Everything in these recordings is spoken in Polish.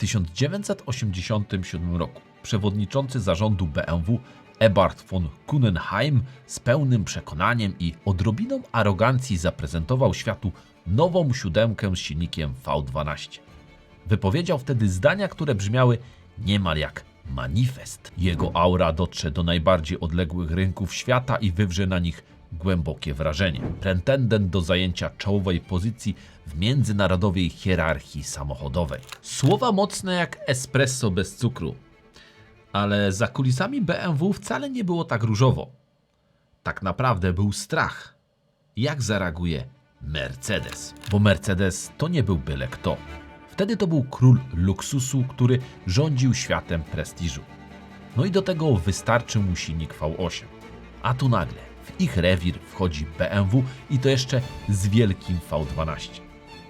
1987 roku przewodniczący zarządu BMW Ebert von Kunenheim z pełnym przekonaniem i odrobiną arogancji zaprezentował światu nową siódemkę z silnikiem V12. Wypowiedział wtedy zdania, które brzmiały niemal jak manifest. Jego aura dotrze do najbardziej odległych rynków świata i wywrze na nich głębokie wrażenie. Pretendent do zajęcia czołowej pozycji w międzynarodowej hierarchii samochodowej. Słowa mocne jak espresso bez cukru. Ale za kulisami BMW wcale nie było tak różowo. Tak naprawdę był strach. Jak zareaguje Mercedes? Bo Mercedes to nie był byle kto. Wtedy to był król luksusu, który rządził światem prestiżu. No i do tego wystarczył mu silnik V8. A tu nagle w ich rewir wchodzi BMW i to jeszcze z wielkim V12.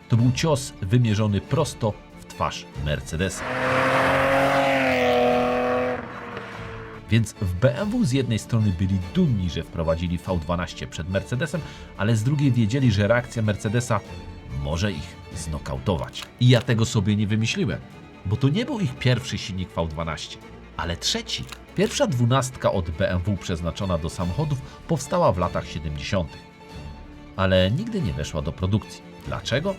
To był cios wymierzony prosto w twarz Mercedesa. Więc w BMW z jednej strony byli dumni, że wprowadzili V12 przed Mercedesem, ale z drugiej wiedzieli, że reakcja Mercedesa może ich znokautować. I ja tego sobie nie wymyśliłem, bo to nie był ich pierwszy silnik V12, ale trzeci. Pierwsza dwunastka od BMW przeznaczona do samochodów powstała w latach 70., ale nigdy nie weszła do produkcji. Dlaczego?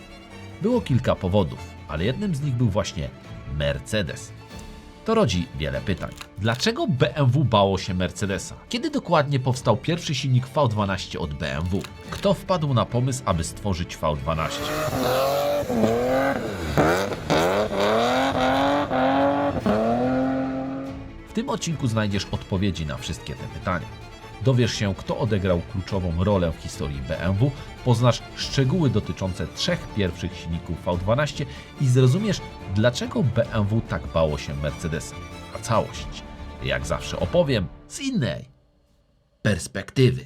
Było kilka powodów, ale jednym z nich był właśnie Mercedes. To rodzi wiele pytań. Dlaczego BMW bało się Mercedesa? Kiedy dokładnie powstał pierwszy silnik V12 od BMW? Kto wpadł na pomysł, aby stworzyć V12? W tym odcinku znajdziesz odpowiedzi na wszystkie te pytania. Dowiesz się, kto odegrał kluczową rolę w historii BMW, poznasz szczegóły dotyczące trzech pierwszych silników V12 i zrozumiesz, dlaczego BMW tak bało się Mercedesa. A całość, jak zawsze, opowiem z innej perspektywy.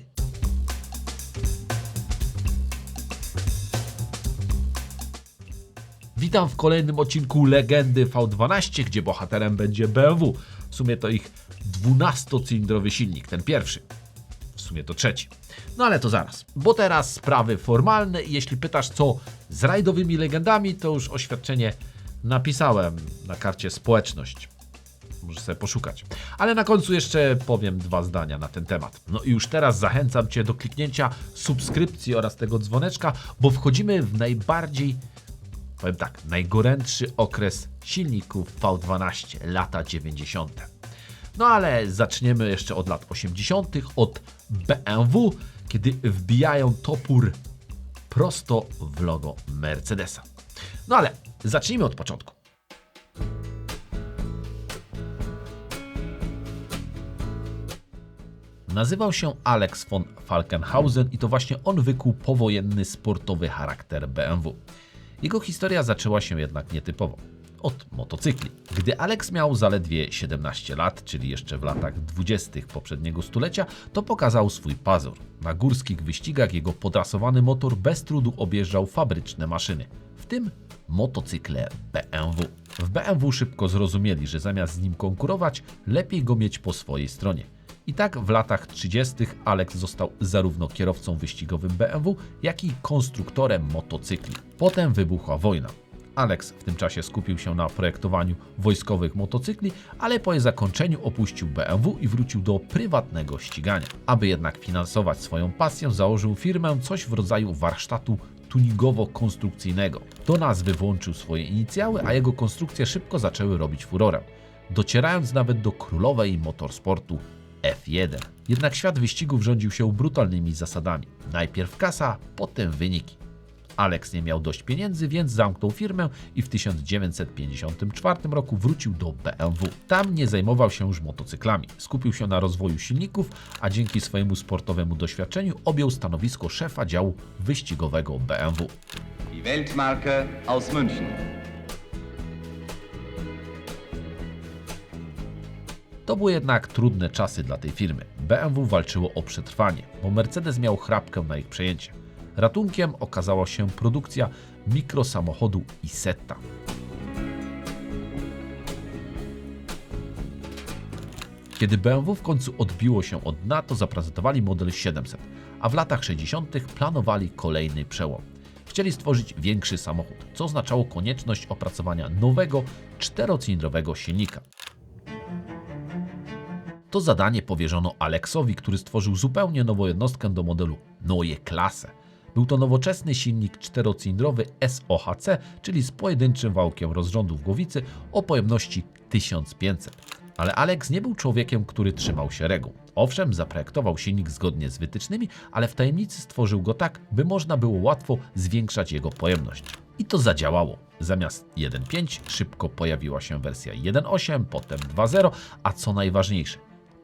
Witam w kolejnym odcinku Legendy V12, gdzie bohaterem będzie BMW. W sumie to ich 12-cylindrowy silnik, ten pierwszy. W sumie to trzeci. No ale to zaraz, bo teraz sprawy formalne i jeśli pytasz co z rajdowymi legendami, to już oświadczenie napisałem na karcie społeczność. Możesz sobie poszukać. Ale na końcu jeszcze powiem dwa zdania na ten temat. No i już teraz zachęcam Cię do kliknięcia subskrypcji oraz tego dzwoneczka, bo wchodzimy w najbardziej powiem tak, najgorętszy okres silników V12, lata 90. No ale zaczniemy jeszcze od lat 80., od BMW, kiedy wbijają topór prosto w logo Mercedesa. No ale zacznijmy od początku. Nazywał się Alex von Falkenhausen i to właśnie on wykuł powojenny sportowy charakter BMW. Jego historia zaczęła się jednak nietypowo. Od motocykli. Gdy Alex miał zaledwie 17 lat, czyli jeszcze w latach 20. poprzedniego stulecia, to pokazał swój pazur. Na górskich wyścigach jego podrasowany motor bez trudu objeżdżał fabryczne maszyny, w tym motocykle BMW. W BMW szybko zrozumieli, że zamiast z nim konkurować, lepiej go mieć po swojej stronie. I tak w latach 30. Alex został zarówno kierowcą wyścigowym BMW, jak i konstruktorem motocykli. Potem wybuchła wojna. Alex w tym czasie skupił się na projektowaniu wojskowych motocykli, ale po jej zakończeniu opuścił BMW i wrócił do prywatnego ścigania. Aby jednak finansować swoją pasję, założył firmę coś w rodzaju warsztatu tuningowo-konstrukcyjnego. Do nazwy włączył swoje inicjały, a jego konstrukcje szybko zaczęły robić furorę, docierając nawet do królowej motorsportu F1. Jednak świat wyścigów rządził się brutalnymi zasadami. Najpierw kasa, potem wyniki. Alex nie miał dość pieniędzy, więc zamknął firmę i w 1954 roku wrócił do BMW. Tam nie zajmował się już motocyklami. Skupił się na rozwoju silników, a dzięki swojemu sportowemu doświadczeniu objął stanowisko szefa działu wyścigowego BMW. Die Weltmarke aus München. To były jednak trudne czasy dla tej firmy. BMW walczyło o przetrwanie, bo Mercedes miał chrapkę na ich przejęcie. Ratunkiem okazała się produkcja mikrosamochodu Isetta. Kiedy BMW w końcu odbiło się od dna, to zaprezentowali model 700, a w latach 60. planowali kolejny przełom. Chcieli stworzyć większy samochód, co oznaczało konieczność opracowania nowego, czterocylindrowego silnika. To zadanie powierzono Alexowi, który stworzył zupełnie nową jednostkę do modelu Neue Klasse. Był to nowoczesny silnik czterocylindrowy SOHC, czyli z pojedynczym wałkiem rozrządu w głowicy o pojemności 1500. Ale Alex nie był człowiekiem, który trzymał się reguł. Owszem, zaprojektował silnik zgodnie z wytycznymi, ale w tajemnicy stworzył go tak, by można było łatwo zwiększać jego pojemność. I to zadziałało. Zamiast 1.5 szybko pojawiła się wersja 1.8, potem 2.0, a co najważniejsze,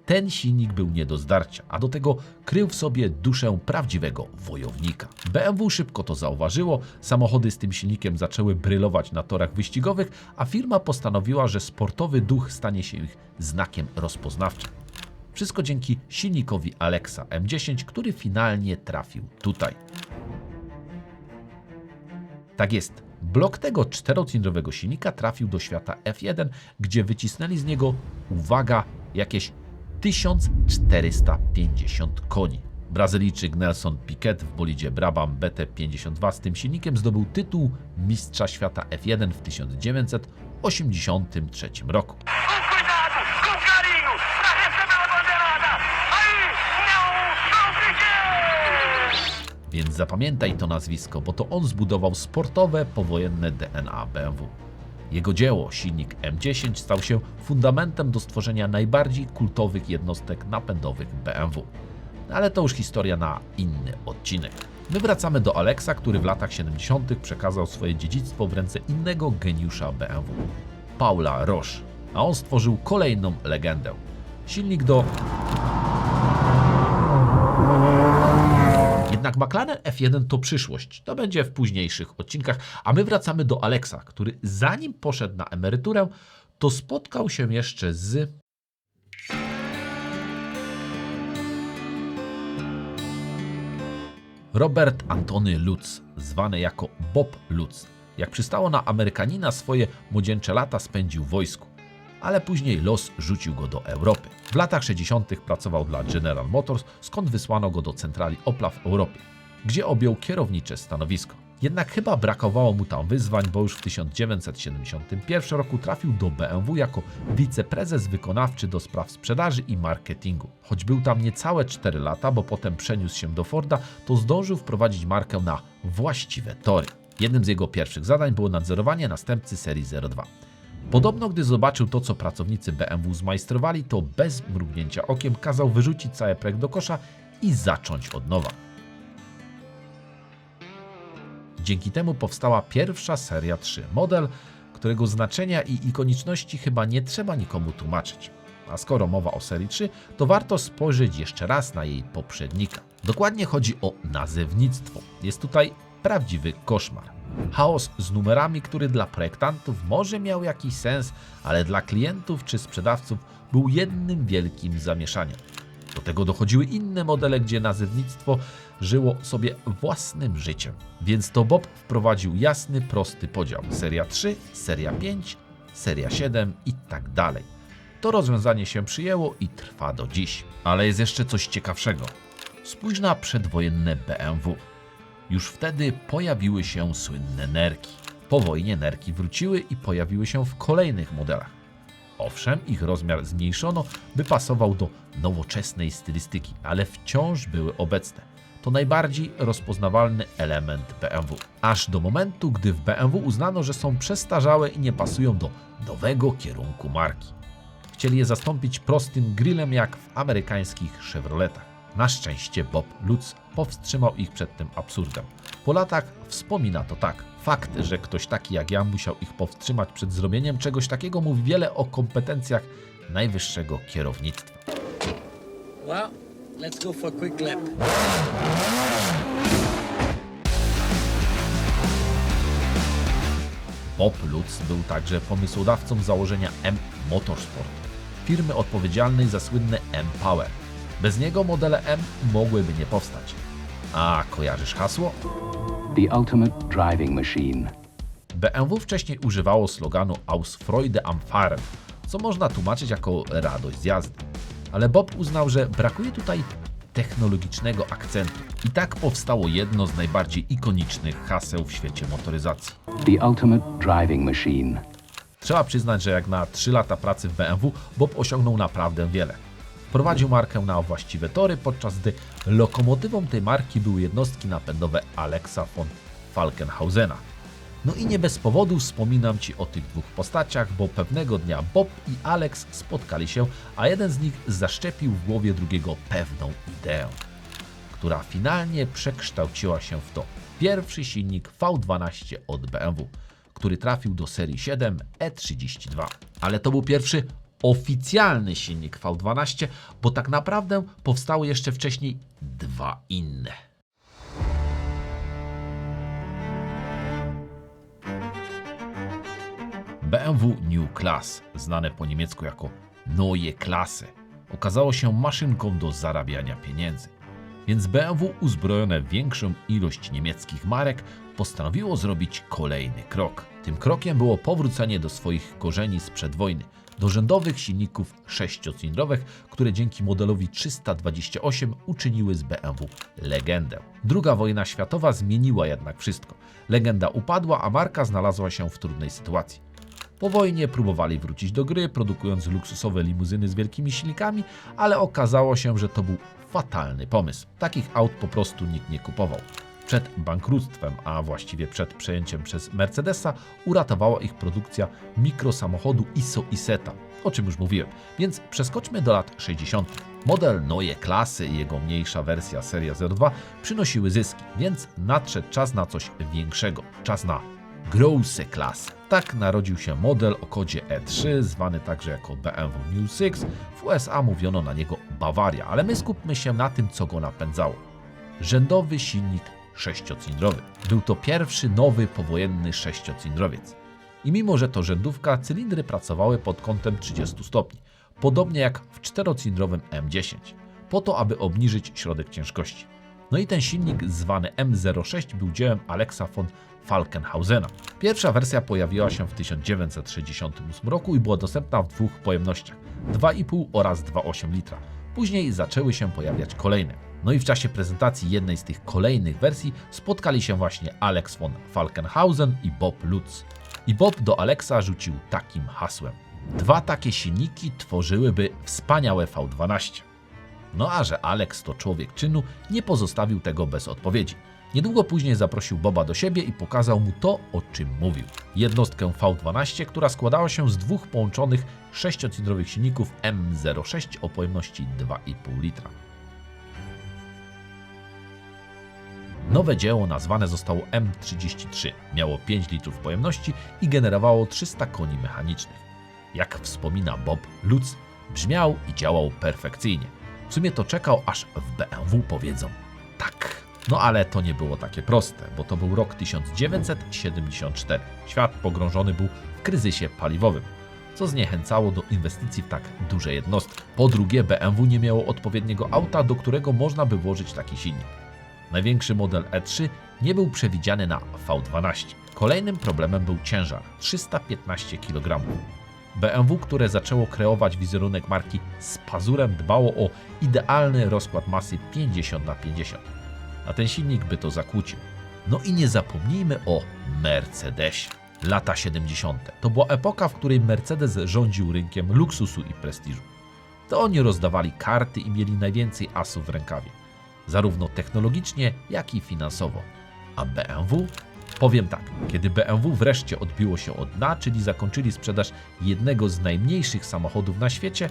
ten silnik był nie do zdarcia, a do tego krył w sobie duszę prawdziwego wojownika. BMW szybko to zauważyło, samochody z tym silnikiem zaczęły brylować na torach wyścigowych, a firma postanowiła, że sportowy duch stanie się ich znakiem rozpoznawczym. Wszystko dzięki silnikowi Alexa M10, który finalnie trafił tutaj. Tak jest. Blok tego czterocylindrowego silnika trafił do świata F1, gdzie wycisnęli z niego, uwaga, jakieś 1450 koni. Brazylijczyk Nelson Piquet w bolidzie Brabham BT52 z tym silnikiem zdobył tytuł Mistrza Świata F1 w 1983 roku. Więc zapamiętaj to nazwisko, bo to on zbudował sportowe, powojenne DNA BMW. Jego dzieło, silnik M10, stał się fundamentem do stworzenia najbardziej kultowych jednostek napędowych BMW. Ale to już historia na inny odcinek. My wracamy do Alexa, który w latach 70. przekazał swoje dziedzictwo w ręce innego geniusza BMW, Paula Roche, a on stworzył kolejną legendę. Silnik do Jednak McLaren F1 to przyszłość. To będzie w późniejszych odcinkach, a my wracamy do Alexa, który zanim poszedł na emeryturę, to spotkał się jeszcze z Robert Antony Lutz, zwany jako Bob Lutz. Jak przystało na Amerykanina, swoje młodzieńcze lata spędził w wojsku, ale później los rzucił go do Europy. W latach 60. pracował dla General Motors, skąd wysłano go do centrali Opla w Europie, gdzie objął kierownicze stanowisko. Jednak chyba brakowało mu tam wyzwań, bo już w 1971 roku trafił do BMW jako wiceprezes wykonawczy do spraw sprzedaży i marketingu. Choć był tam niecałe 4 lata, bo potem przeniósł się do Forda, to zdążył wprowadzić markę na właściwe tory. Jednym z jego pierwszych zadań było nadzorowanie następcy serii 02. Podobno, gdy zobaczył to, co pracownicy BMW zmajstrowali, to bez mrugnięcia okiem kazał wyrzucić cały projekt do kosza i zacząć od nowa. Dzięki temu powstała pierwsza seria 3, model, którego znaczenia i ikoniczności chyba nie trzeba nikomu tłumaczyć. A skoro mowa o serii 3, to warto spojrzeć jeszcze raz na jej poprzednika. Dokładnie chodzi o nazewnictwo. Jest tutaj prawdziwy koszmar. Chaos z numerami, który dla projektantów może miał jakiś sens, ale dla klientów czy sprzedawców był jednym wielkim zamieszaniem. Do tego dochodziły inne modele, gdzie nazewnictwo żyło sobie własnym życiem. Więc to Bob wprowadził jasny, prosty podział. Seria 3, seria 5, seria 7 i tak dalej. To rozwiązanie się przyjęło i trwa do dziś. Ale jest jeszcze coś ciekawszego. Spójrz na przedwojenne BMW. Już wtedy pojawiły się słynne nerki. Po wojnie nerki wróciły i pojawiły się w kolejnych modelach. Owszem, ich rozmiar zmniejszono, by pasował do nowoczesnej stylistyki, ale wciąż były obecne. To najbardziej rozpoznawalny element BMW. Aż do momentu, gdy w BMW uznano, że są przestarzałe i nie pasują do nowego kierunku marki. Chcieli je zastąpić prostym grillem jak w amerykańskich Chevroletach. Na szczęście Bob Lutz powstrzymał ich przed tym absurdem. Po latach wspomina to tak. Fakt, że ktoś taki jak ja musiał ich powstrzymać przed zrobieniem czegoś takiego mówi wiele o kompetencjach najwyższego kierownictwa. Well, let's go for a quick lap. Bob Lutz był także pomysłodawcą założenia M Motorsport, firmy odpowiedzialnej za słynne M Power. Bez niego modele M mogłyby nie powstać. A kojarzysz hasło? The ultimate driving machine. BMW wcześniej używało sloganu Aus Freude am Fahren, co można tłumaczyć jako radość z jazdy. Ale Bob uznał, że brakuje tutaj technologicznego akcentu. I tak powstało jedno z najbardziej ikonicznych haseł w świecie motoryzacji. The ultimate driving machine. Trzeba przyznać, że jak na 3 lata pracy w BMW, Bob osiągnął naprawdę wiele. Wprowadził markę na właściwe tory, podczas gdy lokomotywą tej marki były jednostki napędowe Alexa von Falkenhausena. No i nie bez powodu wspominam Ci o tych dwóch postaciach, bo pewnego dnia Bob i Alex spotkali się, a jeden z nich zaszczepił w głowie drugiego pewną ideę, która finalnie przekształciła się w to pierwszy silnik V12 od BMW, który trafił do serii 7 E32. Ale to był pierwszy oficjalny silnik V12, bo tak naprawdę powstały jeszcze wcześniej dwa inne. BMW New Class, znane po niemiecku jako Neue Klasse, okazało się maszynką do zarabiania pieniędzy. Więc BMW, uzbrojone w większą ilość niemieckich marek, postanowiło zrobić kolejny krok. Tym krokiem było powrócenie do swoich korzeni sprzed wojny, do rzędowych silników sześciocylindrowych, które dzięki modelowi 328 uczyniły z BMW legendę. Druga wojna światowa zmieniła jednak wszystko. Legenda upadła, a marka znalazła się w trudnej sytuacji. Po wojnie próbowali wrócić do gry, produkując luksusowe limuzyny z wielkimi silnikami, ale okazało się, że to był fatalny pomysł. Takich aut po prostu nikt nie kupował. Przed bankructwem, a właściwie przed przejęciem przez Mercedesa, uratowała ich produkcja mikrosamochodu ISO Iseta, o czym już mówiłem. Więc przeskoczmy do lat 60. Model Neue Klasy i jego mniejsza wersja Seria 02 przynosiły zyski, więc nadszedł czas na coś większego. Czas na Grosse Klasse. Tak narodził się model o kodzie E3, zwany także jako BMW New 6. W USA mówiono na niego Bawaria, ale my skupmy się na tym, co go napędzało. Rzędowy silnik sześciocylindrowy. Był to pierwszy nowy powojenny sześciocylindrowiec. I mimo, że to rzędówka, cylindry pracowały pod kątem 30 stopni, podobnie jak w czterocylindrowym M10, po to, aby obniżyć środek ciężkości. No i ten silnik zwany M06 był dziełem Alexa von Falkenhausena. Pierwsza wersja pojawiła się w 1968 roku i była dostępna w dwóch pojemnościach 2,5 oraz 2,8 litra. Później zaczęły się pojawiać kolejne. No i w czasie prezentacji jednej z tych kolejnych wersji spotkali się właśnie Alex von Falkenhausen i Bob Lutz. I Bob do Alexa rzucił takim hasłem. Dwa takie silniki tworzyłyby wspaniałe V12. No a że Alex to człowiek czynu, nie pozostawił tego bez odpowiedzi. Niedługo później zaprosił Boba do siebie i pokazał mu to, o czym mówił. Jednostkę V12, która składała się z dwóch połączonych sześciocylindrowych silników M06 o pojemności 2,5 litra. Nowe dzieło nazwane zostało M33. Miało 5 litrów pojemności i generowało 300 koni mechanicznych. Jak wspomina Bob Lutz, brzmiał i działał perfekcyjnie. W sumie to czekał, aż w BMW powiedzą tak. No ale to nie było takie proste, bo to był rok 1974. Świat pogrążony był w kryzysie paliwowym, co zniechęcało do inwestycji w tak duże jednostki. Po drugie, BMW nie miało odpowiedniego auta, do którego można by włożyć taki silnik. Największy model E3 nie był przewidziany na V12. Kolejnym problemem był ciężar 315 kg. BMW, które zaczęło kreować wizerunek marki z pazurem, dbało o idealny rozkład masy 50 na 50. A ten silnik by to zakłócił. No i nie zapomnijmy o Mercedesie. Lata 70. To była epoka, w której Mercedes rządził rynkiem luksusu i prestiżu. To oni rozdawali karty i mieli najwięcej asów w rękawie zarówno technologicznie, jak i finansowo. A BMW? Powiem tak, kiedy BMW wreszcie odbiło się od dna, czyli zakończyli sprzedaż jednego z najmniejszych samochodów na świecie,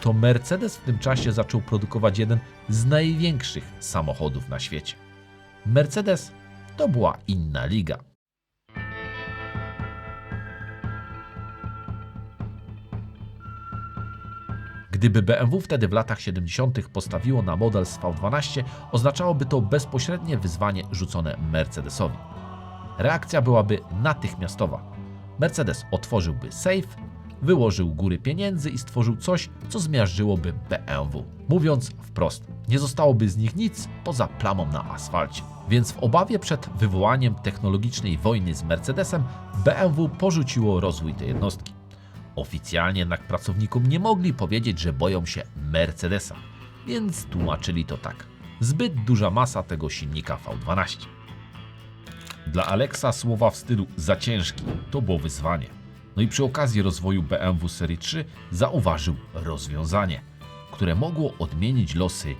to Mercedes w tym czasie zaczął produkować jeden z największych samochodów na świecie. Mercedes to była inna liga. Gdyby BMW wtedy w latach 70. postawiło na model z V12, oznaczałoby to bezpośrednie wyzwanie rzucone Mercedesowi. Reakcja byłaby natychmiastowa. Mercedes otworzyłby safe, wyłożył góry pieniędzy i stworzył coś, co zmiażdżyłoby BMW. Mówiąc wprost, nie zostałoby z nich nic poza plamą na asfalcie. Więc w obawie przed wywołaniem technologicznej wojny z Mercedesem, BMW porzuciło rozwój tej jednostki. Oficjalnie jednak pracownikom nie mogli powiedzieć, że boją się Mercedesa. więc tłumaczyli to tak. Zbyt duża masa tego silnika V12. Dla Alexa słowa w stylu za ciężki to było wyzwanie. No i przy okazji rozwoju BMW Serii 3 zauważył rozwiązanie, które mogło odmienić losy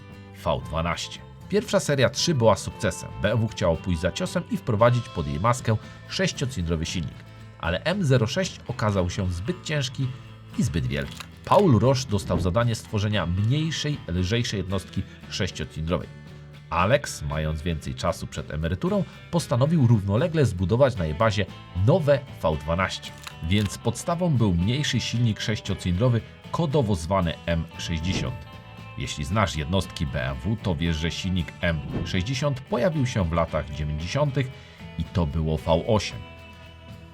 V12. Pierwsza seria 3 była sukcesem. BMW chciało pójść za ciosem i wprowadzić pod jej maskę sześciocylindrowy silnik, ale M06 okazał się zbyt ciężki i zbyt wielki. Paul Roche dostał zadanie stworzenia mniejszej, lżejszej jednostki sześciocylindrowej. Alex, mając więcej czasu przed emeryturą, postanowił równolegle zbudować na jej bazie nowe V12. Więc podstawą był mniejszy silnik sześciocylindrowy, kodowo zwany M60. Jeśli znasz jednostki BMW, to wiesz, że silnik M60 pojawił się w latach 90. i to było V8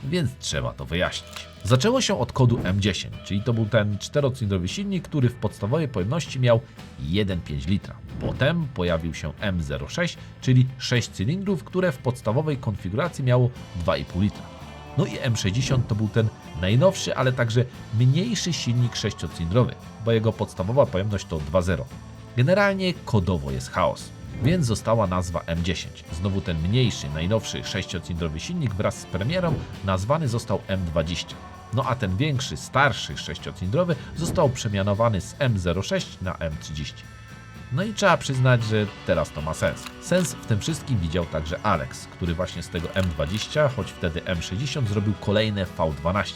więc trzeba to wyjaśnić. Zaczęło się od kodu M10, czyli to był ten czterocylindrowy silnik, który w podstawowej pojemności miał 1,5 litra. Potem pojawił się M06, czyli 6 cylindrów, które w podstawowej konfiguracji miało 2,5 litra. No i M60 to był ten najnowszy, ale także mniejszy silnik sześciocylindrowy, bo jego podstawowa pojemność to 2,0. Generalnie kodowo jest chaos. Więc została nazwa M10. Znowu ten mniejszy, najnowszy sześciocylindrowy silnik wraz z premierą nazwany został M20. No a ten większy, starszy sześciocylindrowy został przemianowany z M06 na M30. No i trzeba przyznać, że teraz to ma sens. Sens w tym wszystkim widział także Alex, który właśnie z tego M20, choć wtedy M60 zrobił kolejne V12.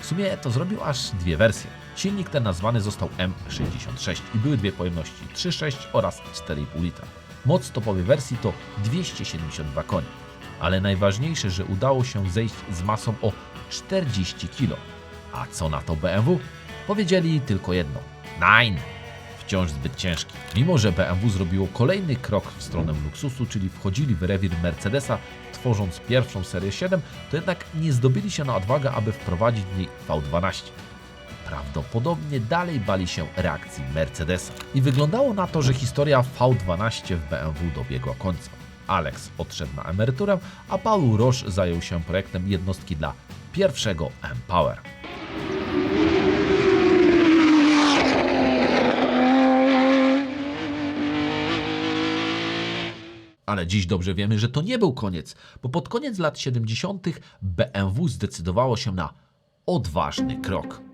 W sumie to zrobił aż dwie wersje. Silnik ten nazwany został M66 i były dwie pojemności 3,6 oraz 4,5 litra. Moc topowej wersji to 272 konie. Ale najważniejsze, że udało się zejść z masą o 40 kg. A co na to BMW? Powiedzieli tylko jedno. Nein! Wciąż zbyt ciężki. Mimo, że BMW zrobiło kolejny krok w stronę luksusu, czyli wchodzili w rewir Mercedesa, tworząc pierwszą serię 7, to jednak nie zdobyli się na odwagę, aby wprowadzić w niej V12 prawdopodobnie dalej bali się reakcji Mercedesa. I wyglądało na to, że historia V12 w BMW dobiegła końca. Alex odszedł na emeryturę, a Paul Roche zajął się projektem jednostki dla pierwszego M-Power. Ale dziś dobrze wiemy, że to nie był koniec, bo pod koniec lat 70. BMW zdecydowało się na odważny krok.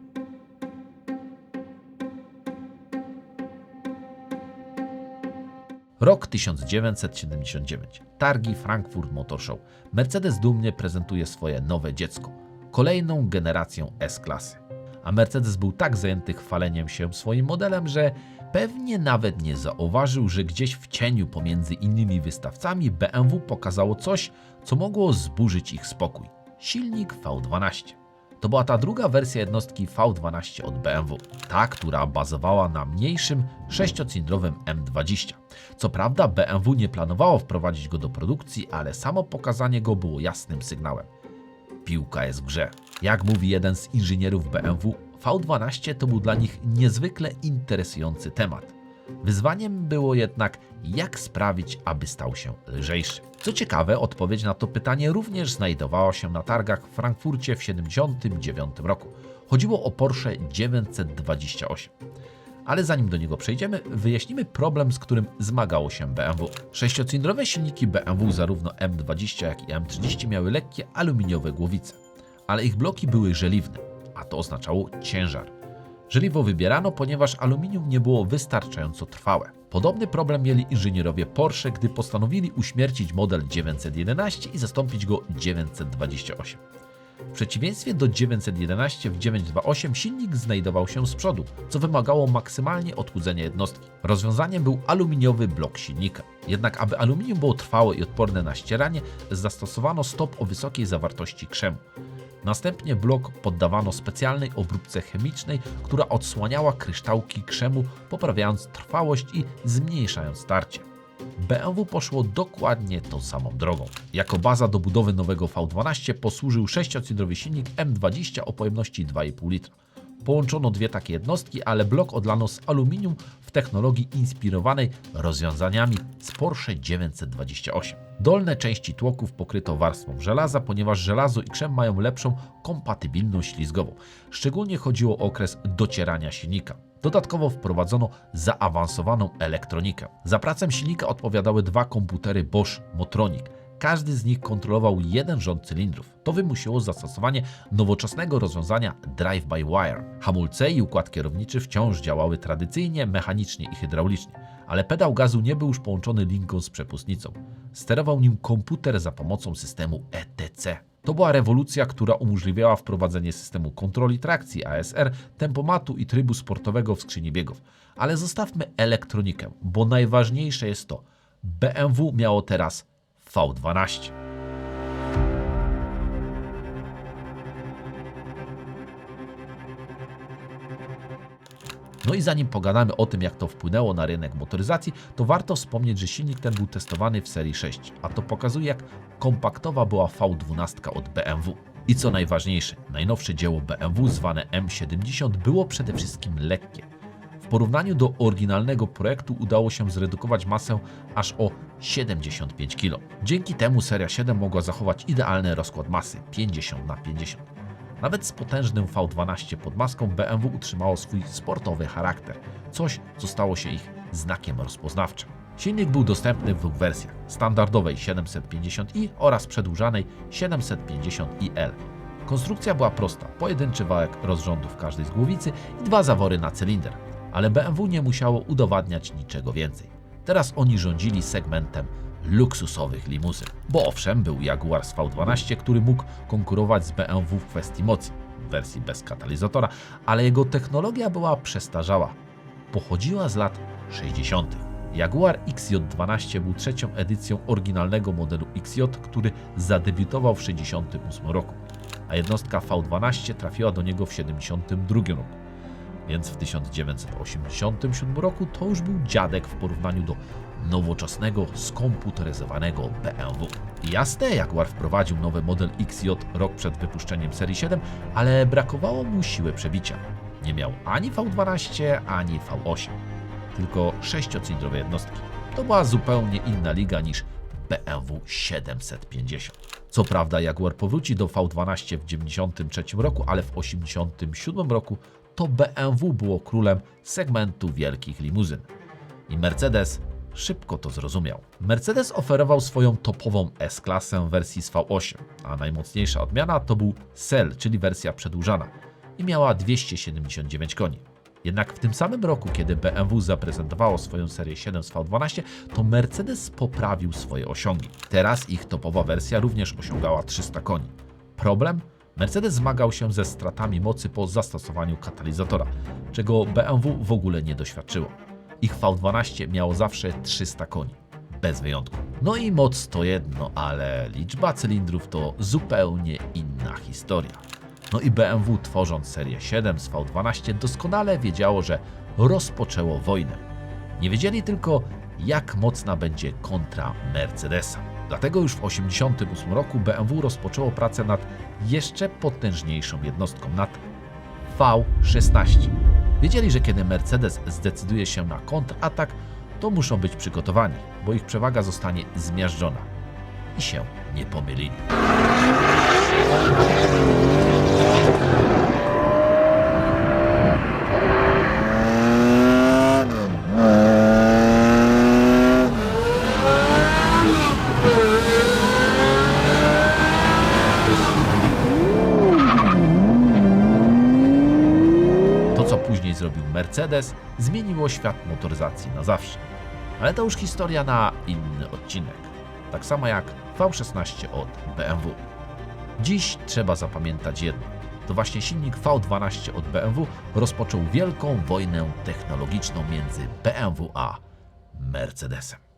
Rok 1979. Targi Frankfurt Motor Show. Mercedes dumnie prezentuje swoje nowe dziecko. Kolejną generację S-klasy. A Mercedes był tak zajęty chwaleniem się swoim modelem, że pewnie nawet nie zauważył, że gdzieś w cieniu pomiędzy innymi wystawcami BMW pokazało coś, co mogło zburzyć ich spokój. Silnik V12. To była ta druga wersja jednostki V12 od BMW, ta, która bazowała na mniejszym sześciocylindrowym M20. Co prawda BMW nie planowało wprowadzić go do produkcji, ale samo pokazanie go było jasnym sygnałem. Piłka jest w grze. Jak mówi jeden z inżynierów BMW, V12 to był dla nich niezwykle interesujący temat. Wyzwaniem było jednak, jak sprawić, aby stał się lżejszy. Co ciekawe, odpowiedź na to pytanie również znajdowała się na targach w Frankfurcie w 1979 roku. Chodziło o Porsche 928. Ale zanim do niego przejdziemy, wyjaśnimy problem, z którym zmagało się BMW. Sześciocylindrowe silniki BMW zarówno M20 jak i M30 miały lekkie aluminiowe głowice, ale ich bloki były żeliwne, a to oznaczało ciężar. Żeliwo wybierano, ponieważ aluminium nie było wystarczająco trwałe. Podobny problem mieli inżynierowie Porsche, gdy postanowili uśmiercić model 911 i zastąpić go 928. W przeciwieństwie do 911 w 928 silnik znajdował się z przodu, co wymagało maksymalnie odchudzenia jednostki. Rozwiązaniem był aluminiowy blok silnika. Jednak aby aluminium było trwałe i odporne na ścieranie, zastosowano stop o wysokiej zawartości krzemu. Następnie blok poddawano specjalnej obróbce chemicznej, która odsłaniała kryształki krzemu, poprawiając trwałość i zmniejszając starcie. BMW poszło dokładnie tą samą drogą. Jako baza do budowy nowego V12 posłużył sześciocylindrowy silnik M20 o pojemności 2,5 litra. Połączono dwie takie jednostki, ale blok odlano z aluminium w technologii inspirowanej rozwiązaniami z Porsche 928. Dolne części tłoków pokryto warstwą żelaza, ponieważ żelazo i krzem mają lepszą kompatybilność ślizgową. Szczególnie chodziło o okres docierania silnika. Dodatkowo wprowadzono zaawansowaną elektronikę. Za pracę silnika odpowiadały dwa komputery Bosch Motronic. Każdy z nich kontrolował jeden rząd cylindrów. To wymusiło zastosowanie nowoczesnego rozwiązania drive-by-wire. Hamulce i układ kierowniczy wciąż działały tradycyjnie, mechanicznie i hydraulicznie, ale pedał gazu nie był już połączony linką z przepustnicą. Sterował nim komputer za pomocą systemu ETC. To była rewolucja, która umożliwiała wprowadzenie systemu kontroli trakcji ASR, tempomatu i trybu sportowego w skrzyni biegów. Ale zostawmy elektronikę, bo najważniejsze jest to, BMW miało teraz V12. No i zanim pogadamy o tym, jak to wpłynęło na rynek motoryzacji, to warto wspomnieć, że silnik ten był testowany w serii 6, a to pokazuje, jak kompaktowa była V12 od BMW. I co najważniejsze, najnowsze dzieło BMW zwane M70 było przede wszystkim lekkie. W porównaniu do oryginalnego projektu udało się zredukować masę aż o 75 kg. Dzięki temu seria 7 mogła zachować idealny rozkład masy 50 na 50. Nawet z potężnym V12 pod maską BMW utrzymało swój sportowy charakter, coś co stało się ich znakiem rozpoznawczym. Silnik był dostępny w dwóch wersjach: standardowej 750i oraz przedłużanej 750iL. Konstrukcja była prosta: pojedynczy wałek rozrządu w każdej z głowicy i dwa zawory na cylinder. Ale BMW nie musiało udowadniać niczego więcej. Teraz oni rządzili segmentem luksusowych limuzyn. Bo owszem, był Jaguar z V12, który mógł konkurować z BMW w kwestii mocy, w wersji bez katalizatora, ale jego technologia była przestarzała. Pochodziła z lat 60. Jaguar XJ12 był trzecią edycją oryginalnego modelu XJ, który zadebiutował w 68 roku, a jednostka V12 trafiła do niego w 72 roku więc w 1987 roku to już był dziadek w porównaniu do nowoczesnego, skomputeryzowanego BMW. Jasne, Jaguar wprowadził nowy model XJ rok przed wypuszczeniem serii 7, ale brakowało mu siły przebicia. Nie miał ani V12, ani V8, tylko sześciocylindrowe jednostki. To była zupełnie inna liga niż BMW 750. Co prawda Jaguar powróci do V12 w 1993 roku, ale w 1987 roku to BMW było królem segmentu wielkich limuzyn. I Mercedes szybko to zrozumiał. Mercedes oferował swoją topową S-klasę wersji z V8, a najmocniejsza odmiana to był Cell, czyli wersja przedłużana i miała 279 koni. Jednak w tym samym roku, kiedy BMW zaprezentowało swoją serię 7 z V12, to Mercedes poprawił swoje osiągi. Teraz ich topowa wersja również osiągała 300 koni. Problem? Mercedes zmagał się ze stratami mocy po zastosowaniu katalizatora, czego BMW w ogóle nie doświadczyło. Ich V12 miało zawsze 300 koni, bez wyjątku. No i moc to jedno, ale liczba cylindrów to zupełnie inna historia. No i BMW tworząc serię 7 z V12 doskonale wiedziało, że rozpoczęło wojnę. Nie wiedzieli tylko, jak mocna będzie kontra Mercedesa. Dlatego już w 1988 roku BMW rozpoczęło pracę nad jeszcze potężniejszą jednostką, nad V16. Wiedzieli, że kiedy Mercedes zdecyduje się na kontratak, to muszą być przygotowani, bo ich przewaga zostanie zmiażdżona. I się nie pomylili. To, co później zrobił Mercedes, zmieniło świat motoryzacji na zawsze. Ale to już historia na inny odcinek. Tak samo jak V16 od BMW. Dziś trzeba zapamiętać jedno. To właśnie silnik V12 od BMW rozpoczął wielką wojnę technologiczną między BMW a Mercedesem.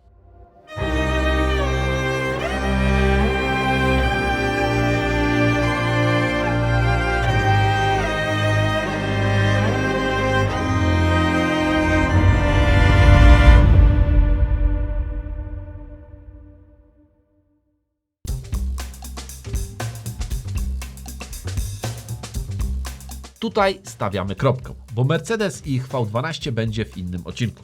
Tutaj stawiamy kropkę, bo Mercedes i ich V12 będzie w innym odcinku.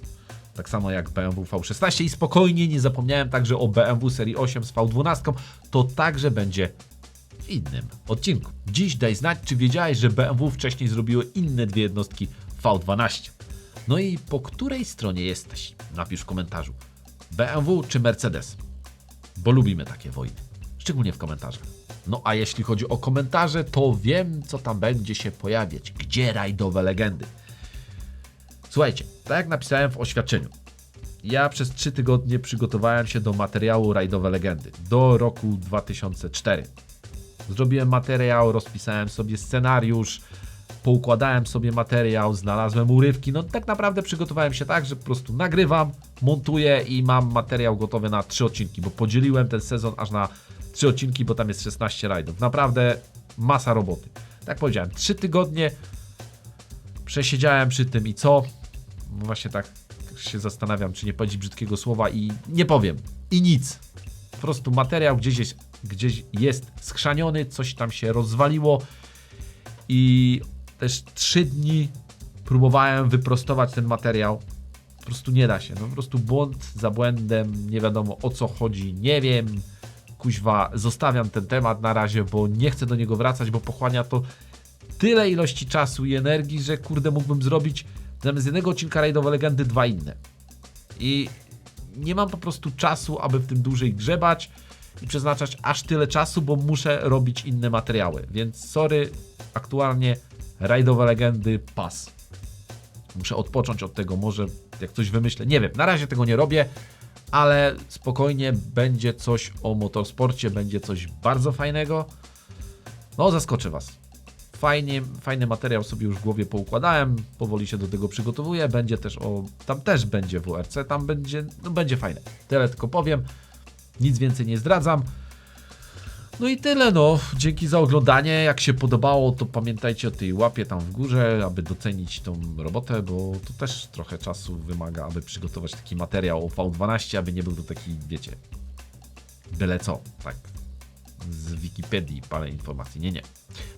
Tak samo jak BMW V16 i spokojnie nie zapomniałem także o BMW serii 8 z V12, to także będzie w innym odcinku. Dziś daj znać, czy wiedziałeś, że BMW wcześniej zrobiły inne dwie jednostki V12. No i po której stronie jesteś? Napisz w komentarzu. BMW czy Mercedes? Bo lubimy takie wojny. Szczególnie w komentarzach. No a jeśli chodzi o komentarze, to wiem, co tam będzie się pojawiać. Gdzie rajdowe legendy? Słuchajcie, tak jak napisałem w oświadczeniu, ja przez 3 tygodnie przygotowałem się do materiału Rajdowe Legendy do roku 2004. Zrobiłem materiał, rozpisałem sobie scenariusz, poukładałem sobie materiał, znalazłem urywki. No tak naprawdę przygotowałem się tak, że po prostu nagrywam, montuję i mam materiał gotowy na 3 odcinki, bo podzieliłem ten sezon aż na 3 odcinki, bo tam jest 16 rajdów. Naprawdę masa roboty. Tak powiedziałem, 3 tygodnie przesiedziałem przy tym i co? Właśnie tak się zastanawiam, czy nie powiedzieć brzydkiego słowa i nie powiem. I nic. Po prostu materiał gdzieś jest, gdzieś jest skrzaniony, coś tam się rozwaliło i też trzy dni próbowałem wyprostować ten materiał. Po prostu nie da się. No po prostu błąd za błędem, nie wiadomo o co chodzi, nie wiem. Kuźwa, zostawiam ten temat na razie, bo nie chcę do niego wracać, bo pochłania to tyle ilości czasu i energii, że kurde mógłbym zrobić zamiast jednego odcinka Rajdowe Legendy dwa inne. I nie mam po prostu czasu, aby w tym dłużej grzebać i przeznaczać aż tyle czasu, bo muszę robić inne materiały. Więc sorry, aktualnie Rajdowe Legendy pas. Muszę odpocząć od tego, może jak coś wymyślę. Nie wiem, na razie tego nie robię, ale spokojnie będzie coś o motorsporcie, będzie coś bardzo fajnego. No, zaskoczę Was. Fajnie, fajny materiał sobie już w głowie poukładałem, powoli się do tego przygotowuję. Będzie też o. Tam też będzie WRC, tam będzie. No, będzie fajne. Tyle tylko powiem. Nic więcej nie zdradzam. No i tyle, no. Dzięki za oglądanie. Jak się podobało, to pamiętajcie o tej łapie tam w górze, aby docenić tą robotę, bo to też trochę czasu wymaga, aby przygotować taki materiał o V12, aby nie był to taki, wiecie, byle co, tak, z Wikipedii parę informacji. Nie, nie.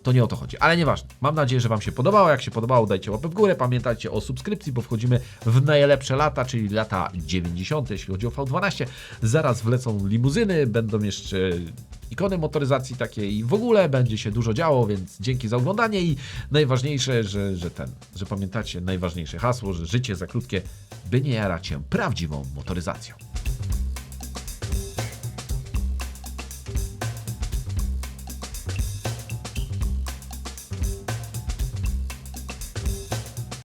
To nie o to chodzi, ale nieważne. Mam nadzieję, że Wam się podobało. Jak się podobało, dajcie łapę w górę. Pamiętajcie o subskrypcji, bo wchodzimy w najlepsze lata, czyli lata 90., jeśli chodzi o V12. Zaraz wlecą limuzyny, będą jeszcze ikony motoryzacji takiej w ogóle będzie się dużo działo, więc dzięki za oglądanie i najważniejsze, że, że ten, że pamiętacie najważniejsze hasło, że życie za krótkie, by nie jarać się prawdziwą motoryzacją.